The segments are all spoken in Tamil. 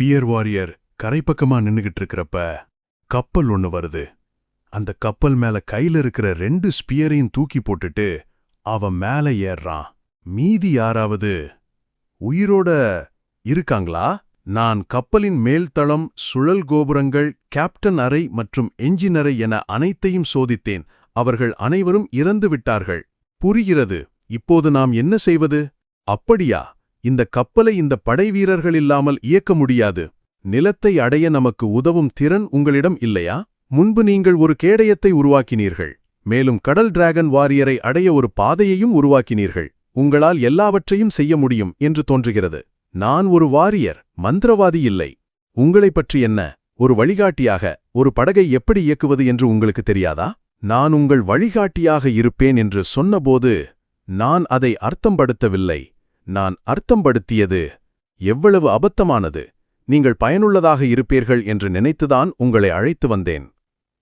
ஸ்பியர் வாரியர் கரைப்பக்கமா நின்னுகிட்டு இருக்கிறப்ப கப்பல் ஒன்னு வருது. அந்த கப்பல் மேல கையில இருக்கிற ரெண்டு ஸ்பியரையும் தூக்கி போட்டுட்டு அவன் மேல ஏறான் மீதி யாராவது உயிரோட இருக்காங்களா? நான் கப்பலின் மேல்தளம் சுழல் கோபுரங்கள் கேப்டன் அறை மற்றும் எஞ்சின் அறை என அனைத்தையும் சோதித்தேன். அவர்கள் அனைவரும் இறந்து விட்டார்கள். புரிகிறது. இப்போது நாம் என்ன செய்வது? அப்படியா? இந்த கப்பலை இந்த படைவீரர்கள் இல்லாமல் இயக்க முடியாது. நிலத்தை அடைய நமக்கு உதவும் திறன் உங்களிடம் இல்லையா? முன்பு நீங்கள் ஒரு கேடயத்தை உருவாக்கினீர்கள். மேலும் கடல் டிராகன் வாரியரை அடைய ஒரு பாதையையும் உருவாக்கினீர்கள். உங்களால் எல்லாவற்றையும் செய்ய முடியும் என்று தோன்றுகிறது. நான் ஒரு வாரியர் மந்திரவாதி இல்லை. உங்களைப் பற்றி என்ன? ஒரு வழிகாட்டியாக ஒரு படகை எப்படி இயக்குவது என்று உங்களுக்கு தெரியாதா? நான் உங்கள் வழிகாட்டியாக இருப்பேன் என்று சொன்னபோது நான் அதை அர்த்தம்படுத்தவில்லை நான் அர்த்தம்படுத்தியது. எவ்வளவு அபத்தமானது. நீங்கள் பயனுள்ளதாக இருப்பீர்கள் என்று நினைத்துதான் உங்களை அழைத்து வந்தேன்.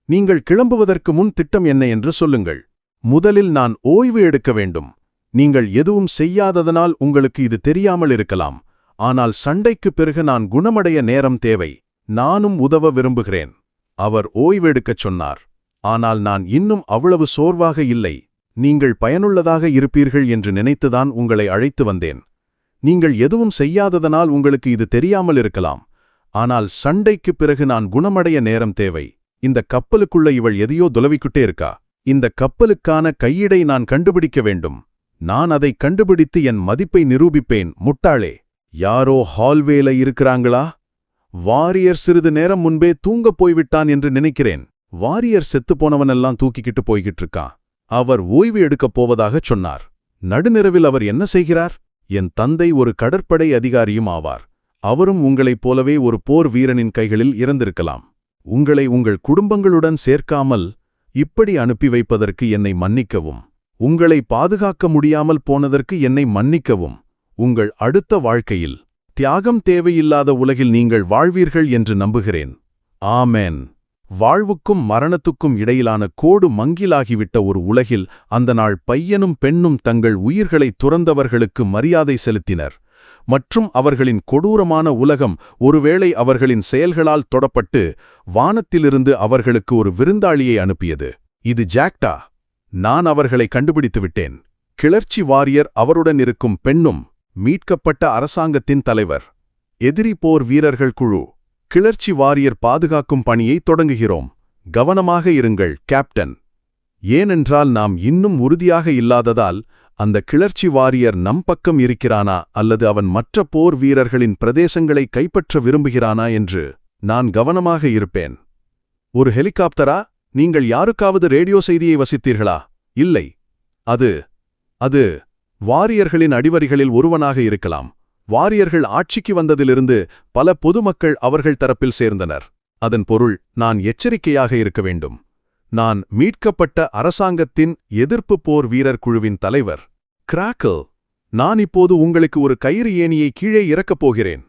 நீங்கள் கிளம்புவதற்கு முன் திட்டம் என்ன என்று சொல்லுங்கள். முதலில் நான் ஓய்வு எடுக்க வேண்டும். நீங்கள் எதுவும் செய்யாததனால் உங்களுக்கு இது தெரியாமல் இருக்கலாம். ஆனால் சண்டைக்குப் பிறகு நான் குணமடைய நேரம் தேவை. நானும் உதவ விரும்புகிறேன். அவர் ஓய்வெடுக்கச் சொன்னார். ஆனால் நான் இன்னும் அவ்வளவு சோர்வாக இல்லை. நீங்கள் பயனுள்ளதாக இருப்பீர்கள் என்று நினைத்துதான் உங்களை அழைத்து வந்தேன். நீங்கள் எதுவும் செய்யாததனால் உங்களுக்கு இது தெரியாமல் இருக்கலாம். ஆனால் சண்டைக்குப் பிறகு நான் குணமடைய நேரம் தேவை. இந்த கப்பலுக்குள்ள இவள் எதையோ துலவிக்கிட்டே இருக்கா? இந்த கப்பலுக்கான கையிடை நான் கண்டுபிடிக்க வேண்டும். நான் அதை கண்டுபிடித்து என் மதிப்பை நிரூபிப்பேன். முட்டாளே யாரோ ஹால்வேல இருக்கிறாங்களா? வாரியர் சிறிது நேரம் முன்பே தூங்கப் போய்விட்டான் என்று நினைக்கிறேன். வாரியர் செத்துப் போனவனெல்லாம் தூக்கிக்கிட்டு போய்கிட்டு இருக்கான் அவர் ஓய்வு எடுக்கப் போவதாகச் சொன்னார். நடுநிரவில் அவர் என்ன செய்கிறார்? என் தந்தை ஒரு கடற்படை அதிகாரியும் ஆவார். அவரும் உங்களைப் போலவே ஒரு போர் வீரனின் கைகளில் இறந்திருக்கலாம். உங்களை உங்கள் குடும்பங்களுடன் சேர்க்காமல் இப்படி அனுப்பி வைப்பதற்கு என்னை மன்னிக்கவும். உங்களை பாதுகாக்க முடியாமல் போனதற்கு என்னை மன்னிக்கவும். உங்கள் அடுத்த வாழ்க்கையில் தியாகம் தேவையில்லாத உலகில் நீங்கள் வாழ்வீர்கள் என்று நம்புகிறேன். ஆமேன். வாழ்வுக்கும் மரணத்துக்கும் இடையிலான கோடு மங்கிலாகிவிட்ட ஒரு உலகில் அந்த நாள் பையனும் பெண்ணும் தங்கள் உயிர்களை துறந்தவர்களுக்கு மரியாதை செலுத்தினர். மற்றும் அவர்களின் கொடூரமான உலகம் ஒருவேளை அவர்களின் செயல்களால் தொடப்பட்டு வானத்திலிருந்து அவர்களுக்கு ஒரு விருந்தாளியை அனுப்பியது. இது ஜாக்டா. நான் அவர்களை கண்டுபிடித்து விட்டேன். கிளர்ச்சி வாரியர் அவருடன் இருக்கும் பெண்ணும் மீட்கப்பட்ட அரசாங்கத்தின் தலைவர். எதிரி போர் வீரர்கள் குழு. கிளர்ச்சி வாரியர் பாதுகாக்கும் பணியை தொடங்குகிறோம். கவனமாக இருங்கள் கேப்டன். ஏனென்றால் நாம் இன்னும் உறுதியாக இல்லாததால் அந்த கிளர்ச்சி வாரியர் நம் பக்கம் இருக்கிறானா அல்லது அவன் மற்ற போர் வீரர்களின் பிரதேசங்களை கைப்பற்ற விரும்புகிறானா என்று நான் கவனமாக இருப்பேன். ஒரு ஹெலிகாப்டரா? நீங்கள் யாருக்காவது ரேடியோ செய்தியை வசித்தீர்களா? இல்லை. அது அது வாரியர்களின் அடிவரிகளில் ஒருவனாக இருக்கலாம். வாரியர்கள் ஆட்சிக்கு வந்ததிலிருந்து பல பொதுமக்கள் அவர்கள் தரப்பில் சேர்ந்தனர். அதன் பொருள் நான் எச்சரிக்கையாக இருக்க வேண்டும். நான் மீட்கப்பட்ட அரசாங்கத்தின் எதிர்ப்பு போர் வீரர் குழுவின் தலைவர். கிராக்கல் நான் இப்போது உங்களுக்கு ஒரு கயிறு ஏணியை கீழே இறக்கப் போகிறேன்.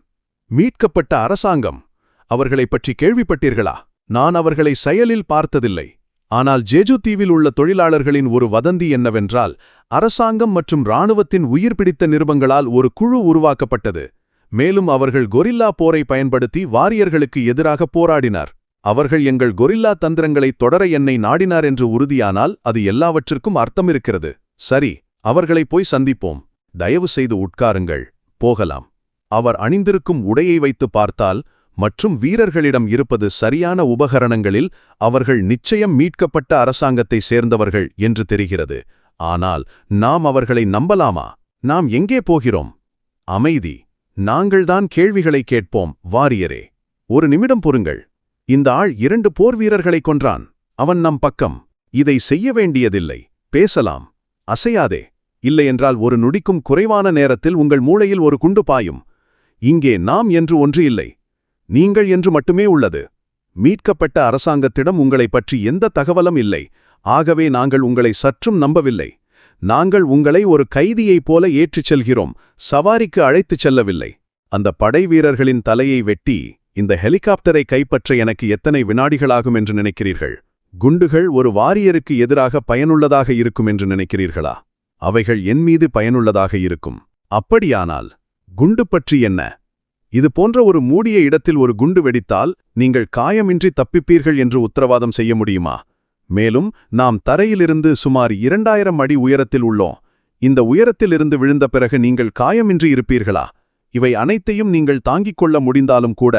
மீட்கப்பட்ட அரசாங்கம் அவர்களைப் பற்றி கேள்விப்பட்டீர்களா? நான் அவர்களை செயலில் பார்த்ததில்லை. ஆனால் ஜேஜு தீவில் உள்ள தொழிலாளர்களின் ஒரு வதந்தி என்னவென்றால் அரசாங்கம் மற்றும் இராணுவத்தின் உயிர் பிடித்த நிருபங்களால் ஒரு குழு உருவாக்கப்பட்டது. மேலும் அவர்கள் கொரில்லா போரை பயன்படுத்தி வாரியர்களுக்கு எதிராக போராடினார். அவர்கள் எங்கள் கொரில்லா தந்திரங்களை தொடர என்னை நாடினார் என்று உறுதியானால் அது எல்லாவற்றிற்கும் அர்த்தம் இருக்கிறது சரி அவர்களை போய் சந்திப்போம். தயவு செய்து உட்காருங்கள். போகலாம். அவர் அணிந்திருக்கும் உடையை வைத்து பார்த்தால் மற்றும் வீரர்களிடம் இருப்பது சரியான உபகரணங்களில் அவர்கள் நிச்சயம் மீட்கப்பட்ட அரசாங்கத்தை சேர்ந்தவர்கள் என்று தெரிகிறது. ஆனால் நாம் அவர்களை நம்பலாமா? நாம் எங்கே போகிறோம்? அமைதி. நாங்கள்தான் கேள்விகளை கேட்போம் வாரியரே. ஒரு நிமிடம் பொறுங்கள். இந்த ஆள் இரண்டு போர் வீரர்களை கொன்றான். அவன் நம் பக்கம். இதை செய்ய வேண்டியதில்லை. பேசலாம். அசையாதே. இல்லையென்றால் ஒரு நொடிக்கும் குறைவான நேரத்தில் உங்கள் மூளையில் ஒரு குண்டு பாயும். இங்கே நாம் என்று ஒன்று இல்லை. நீங்கள் என்று மட்டுமே உள்ளது. மீட்கப்பட்ட அரசாங்கத்திடம் உங்களை பற்றி எந்த தகவலும் இல்லை. ஆகவே நாங்கள் உங்களை சற்றும் நம்பவில்லை. நாங்கள் உங்களை ஒரு கைதியைப் போல ஏற்றிச் செல்கிறோம். சவாரிக்கு அழைத்துச் செல்லவில்லை. அந்த படை வீரர்களின் தலையை வெட்டி இந்த ஹெலிகாப்டரை கைப்பற்ற எனக்கு எத்தனை வினாடிகளாகும் என்று நினைக்கிறீர்கள்? குண்டுகள் ஒரு வாரியருக்கு எதிராக பயனுள்ளதாக இருக்கும் என்று நினைக்கிறீர்களா? அவைகள் என் மீது பயனுள்ளதாக இருக்கும். அப்படியானால் குண்டு பற்றி என்ன? இது போன்ற ஒரு மூடிய இடத்தில் ஒரு குண்டு வெடித்தால் நீங்கள் காயமின்றி தப்பிப்பீர்கள் என்று உத்தரவாதம் செய்ய முடியுமா? மேலும் நாம் தரையிலிருந்து சுமார் இரண்டாயிரம் அடி உயரத்தில் உள்ளோம். இந்த உயரத்திலிருந்து விழுந்த பிறகு நீங்கள் காயமின்றி இருப்பீர்களா? இவை அனைத்தையும் நீங்கள் தாங்கிக் கொள்ள முடிந்தாலும் கூட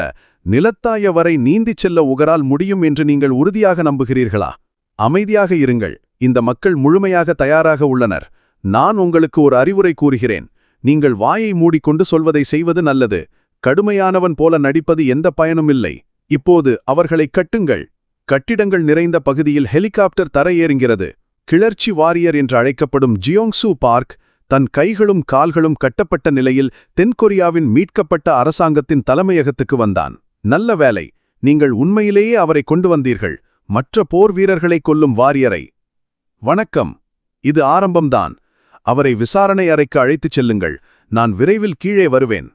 நிலத்தாய வரை நீந்திச் செல்ல உகரால் முடியும் என்று நீங்கள் உறுதியாக நம்புகிறீர்களா? அமைதியாக இருங்கள். இந்த மக்கள் முழுமையாக தயாராக உள்ளனர். நான் உங்களுக்கு ஒரு அறிவுரை கூறுகிறேன். நீங்கள் வாயை மூடிக்கொண்டு சொல்வதை செய்வது நல்லது. கடுமையானவன் போல நடிப்பது எந்த பயனும் இல்லை. இப்போது அவர்களை கட்டுங்கள். கட்டிடங்கள் நிறைந்த பகுதியில் ஹெலிகாப்டர் தரையேறுகிறது. கிளர்ச்சி வாரியர் என்று அழைக்கப்படும் ஜியோங்சு பார்க் தன் கைகளும் கால்களும் கட்டப்பட்ட நிலையில் தென்கொரியாவின் மீட்கப்பட்ட அரசாங்கத்தின் தலைமையகத்துக்கு வந்தான். நல்ல வேலை நீங்கள் உண்மையிலேயே அவரை கொண்டு வந்தீர்கள். மற்ற போர் வீரர்களை கொல்லும் வாரியரை. வணக்கம். இது ஆரம்பம்தான். அவரை விசாரணை அறைக்கு அழைத்துச் செல்லுங்கள். நான் விரைவில் கீழே வருவேன்.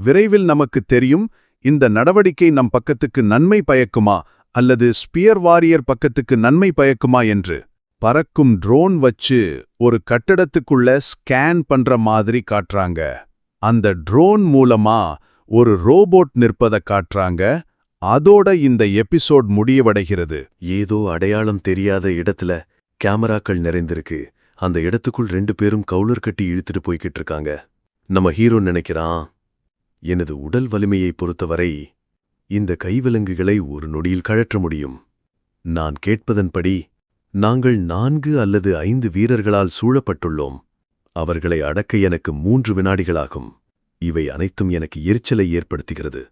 விரைவில் நமக்கு தெரியும் இந்த நடவடிக்கை நம் பக்கத்துக்கு நன்மை பயக்குமா அல்லது ஸ்பியர் வாரியர் பக்கத்துக்கு நன்மை பயக்குமா என்று. பறக்கும் ட்ரோன் வச்சு ஒரு கட்டடத்துக்குள்ள ஸ்கேன் பண்ற மாதிரி காட்டுறாங்க. அந்த ட்ரோன் மூலமா ஒரு ரோபோட் நிற்பத காட்டுறாங்க. அதோட இந்த எபிசோட் முடிவடைகிறது. ஏதோ அடையாளம் தெரியாத இடத்துல கேமராக்கள் நிறைந்திருக்கு. அந்த இடத்துக்குள் ரெண்டு பேரும் கவுலர் கட்டி இழுத்துட்டு போய்கிட்டு இருக்காங்க. நம்ம ஹீரோ நினைக்கிறான். எனது உடல் வலிமையை பொறுத்தவரை இந்த கைவிலங்குகளை ஒரு நொடியில் கழற்ற முடியும். நான் கேட்பதன்படி நாங்கள் நான்கு அல்லது ஐந்து வீரர்களால் சூழப்பட்டுள்ளோம். அவர்களை அடக்க எனக்கு மூன்று வினாடிகளாகும். இவை அனைத்தும் எனக்கு எரிச்சலை ஏற்படுத்துகிறது.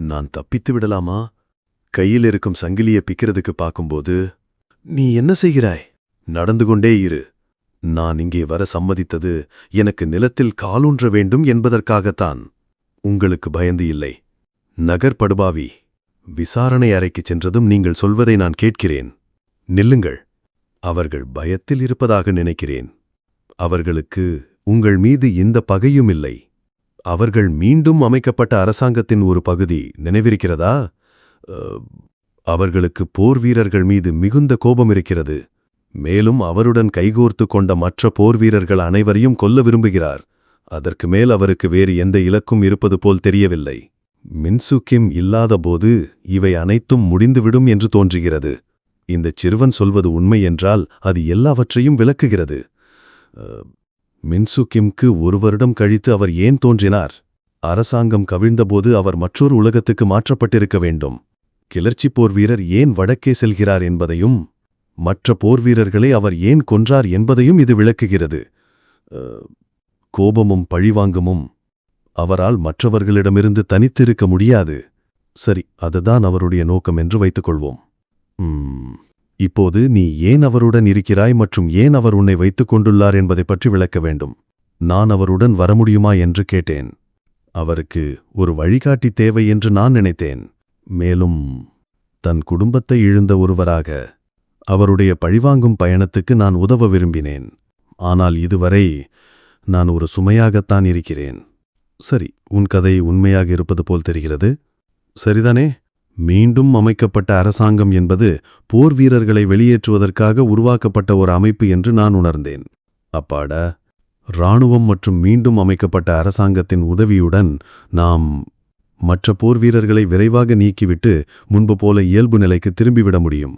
நான் தப்பித்து விடலாமா? கையில் இருக்கும் சங்கிலியை பிக்கிறதுக்கு பார்க்கும்போது நீ என்ன செய்கிறாய்? நடந்து கொண்டே இரு. நான் இங்கே வர சம்மதித்தது எனக்கு நிலத்தில் காலூன்ற வேண்டும் என்பதற்காகத்தான். உங்களுக்கு பயந்து இல்லை. நகர்படுபாவி விசாரணை அறைக்குச் சென்றதும் நீங்கள் சொல்வதை நான் கேட்கிறேன். நில்லுங்கள். அவர்கள் பயத்தில் இருப்பதாக நினைக்கிறேன். அவர்களுக்கு உங்கள் மீது எந்த பகையும் இல்லை. அவர்கள் மீண்டும் அமைக்கப்பட்ட அரசாங்கத்தின் ஒரு பகுதி நினைவிருக்கிறதா? அவர்களுக்கு போர் வீரர்கள் மீது மிகுந்த கோபம் இருக்கிறது. மேலும் அவருடன் கைகோர்த்து கொண்ட மற்ற போர் வீரர்கள் அனைவரையும் கொல்ல விரும்புகிறார். அதற்கு மேல் அவருக்கு வேறு எந்த இலக்கும் இருப்பது போல் தெரியவில்லை. மின்சுக்கிம் இல்லாதபோது இவை அனைத்தும் முடிந்துவிடும் என்று தோன்றுகிறது. இந்தச் சிறுவன் சொல்வது உண்மை என்றால் அது எல்லாவற்றையும் விளக்குகிறது. மின்சுக்கிம்க்கு ஒரு வருடம் கழித்து அவர் ஏன் தோன்றினார்? அரசாங்கம் கவிழ்ந்தபோது அவர் மற்றொரு உலகத்துக்கு மாற்றப்பட்டிருக்க வேண்டும். கிளர்ச்சிப் போர் வீரர் ஏன் வடக்கே செல்கிறார் என்பதையும் மற்ற போர் வீரர்களை அவர் ஏன் கொன்றார் என்பதையும் இது விளக்குகிறது. கோபமும் பழிவாங்கமும் அவரால் மற்றவர்களிடமிருந்து தனித்திருக்க முடியாது. சரி அதுதான் அவருடைய நோக்கம் என்று வைத்துக்கொள்வோம். உம், இப்போது நீ ஏன் அவருடன் இருக்கிறாய் மற்றும் ஏன் அவர் உன்னை வைத்துக் கொண்டுள்ளார் என்பதை பற்றி விளக்க வேண்டும். நான் அவருடன் வர முடியுமா என்று கேட்டேன். அவருக்கு ஒரு வழிகாட்டி தேவை என்று நான் நினைத்தேன். மேலும் தன் குடும்பத்தை இழந்த ஒருவராக அவருடைய பழிவாங்கும் பயணத்துக்கு நான் உதவ விரும்பினேன். ஆனால் இதுவரை நான் ஒரு சுமையாகத்தான் இருக்கிறேன். சரி உன் கதை உண்மையாக இருப்பது போல் தெரிகிறது. சரிதானே? மீண்டும் அமைக்கப்பட்ட அரசாங்கம் என்பது போர் வீரர்களை வெளியேற்றுவதற்காக உருவாக்கப்பட்ட ஒரு அமைப்பு என்று நான் உணர்ந்தேன். அப்பாடா! இராணுவம் மற்றும் மீண்டும் அமைக்கப்பட்ட அரசாங்கத்தின் உதவியுடன் நாம் மற்ற போர் வீரர்களை விரைவாக நீக்கிவிட்டு முன்பு போல இயல்பு நிலைக்கு திரும்பிவிட முடியும்.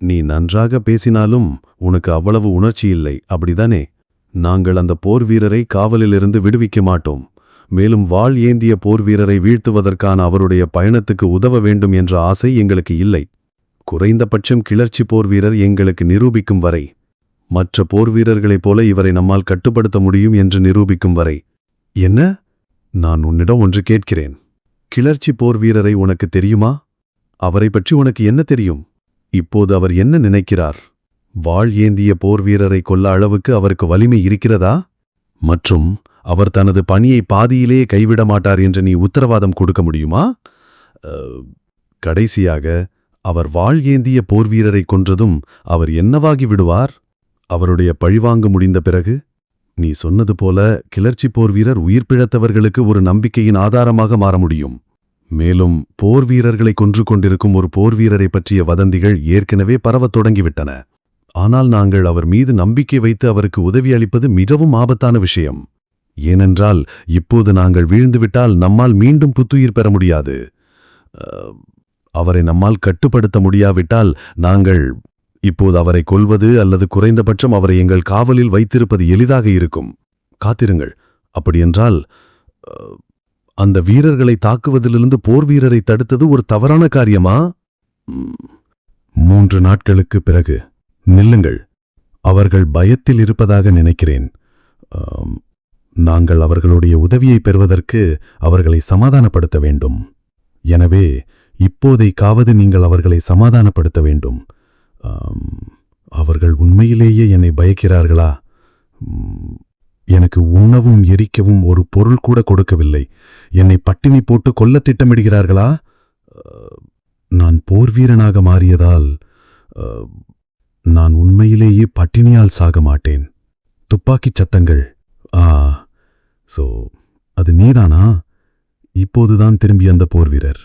நீ நன்றாக பேசினாலும் உனக்கு அவ்வளவு உணர்ச்சி இல்லை அப்படிதானே? நாங்கள் அந்த போர் வீரரை காவலிலிருந்து விடுவிக்க மாட்டோம். மேலும் வாள் ஏந்திய போர் வீரரை வீழ்த்துவதற்கான அவருடைய பயணத்துக்கு உதவ வேண்டும் என்ற ஆசை எங்களுக்கு இல்லை. குறைந்தபட்சம் கிளர்ச்சி போர் வீரர் எங்களுக்கு நிரூபிக்கும் வரை. மற்ற போர் வீரர்களைப் போல இவரை நம்மால் கட்டுப்படுத்த முடியும் என்று நிரூபிக்கும் வரை. என்ன? நான் உன்னிடம் ஒன்று கேட்கிறேன். கிளர்ச்சி போர் வீரரை உனக்கு தெரியுமா? அவரை பற்றி உனக்கு என்ன தெரியும்? இப்போது அவர் என்ன நினைக்கிறார்? வாழ் ஏந்திய போர் வீரரை கொல்ல அளவுக்கு அவருக்கு வலிமை இருக்கிறதா? மற்றும் அவர் தனது பணியை பாதியிலேயே கைவிட மாட்டார் என்று நீ உத்தரவாதம் கொடுக்க முடியுமா? கடைசியாக அவர் வாழ் ஏந்திய போர் வீரரை கொன்றதும் அவர் என்னவாகி விடுவார்? அவருடைய பழிவாங்க முடிந்த பிறகு? நீ சொன்னது போல கிளர்ச்சி போர் வீரர் உயிர் பிழத்தவர்களுக்கு ஒரு நம்பிக்கையின் ஆதாரமாக மாற முடியும். மேலும் போர் வீரர்களை கொன்று கொண்டிருக்கும் ஒரு போர் வீரரை பற்றிய வதந்திகள் ஏற்கனவே பரவத் தொடங்கிவிட்டன. ஆனால் நாங்கள் அவர் மீது நம்பிக்கை வைத்து அவருக்கு உதவி அளிப்பது மிகவும் ஆபத்தான விஷயம். ஏனென்றால் இப்போது நாங்கள் வீழ்ந்துவிட்டால் நம்மால் மீண்டும் புத்துயிர் பெற முடியாது. அவரை நம்மால் கட்டுப்படுத்த முடியாவிட்டால் நாங்கள் இப்போது அவரை கொல்வது அல்லது குறைந்தபட்சம் அவரை எங்கள் காவலில் வைத்திருப்பது எளிதாக இருக்கும். காத்திருங்கள். அப்படியென்றால் அந்த வீரர்களை தாக்குவதிலிருந்து போர் வீரரை தடுத்தது ஒரு தவறான காரியமா? ம், மூன்று நாட்களுக்கு பிறகு நில்லுங்கள். அவர்கள் பயத்தில் இருப்பதாக நினைக்கிறேன். நாங்கள் அவர்களுடைய உதவியை பெறுவதற்கு அவர்களை சமாதானப்படுத்த வேண்டும். எனவே இப்போதைக்காவது நீங்கள் அவர்களை சமாதானப்படுத்த வேண்டும். அவர்கள் உண்மையிலேயே என்னை பயக்கிறார்களா? எனக்கு உண்ணவும் எரிக்கவும் ஒரு பொருள் கூட கொடுக்கவில்லை. என்னை பட்டினி போட்டு கொல்லத் திட்டமிடுகிறார்களா? நான் போர் வீரனாக மாறியதால் நான் உண்மையிலேயே பட்டினியால் சாக மாட்டேன். துப்பாக்கிச் சத்தங்கள். ஆ சோ அது நீதானா? இப்போதுதான் திரும்பி அந்த போர் வீரர்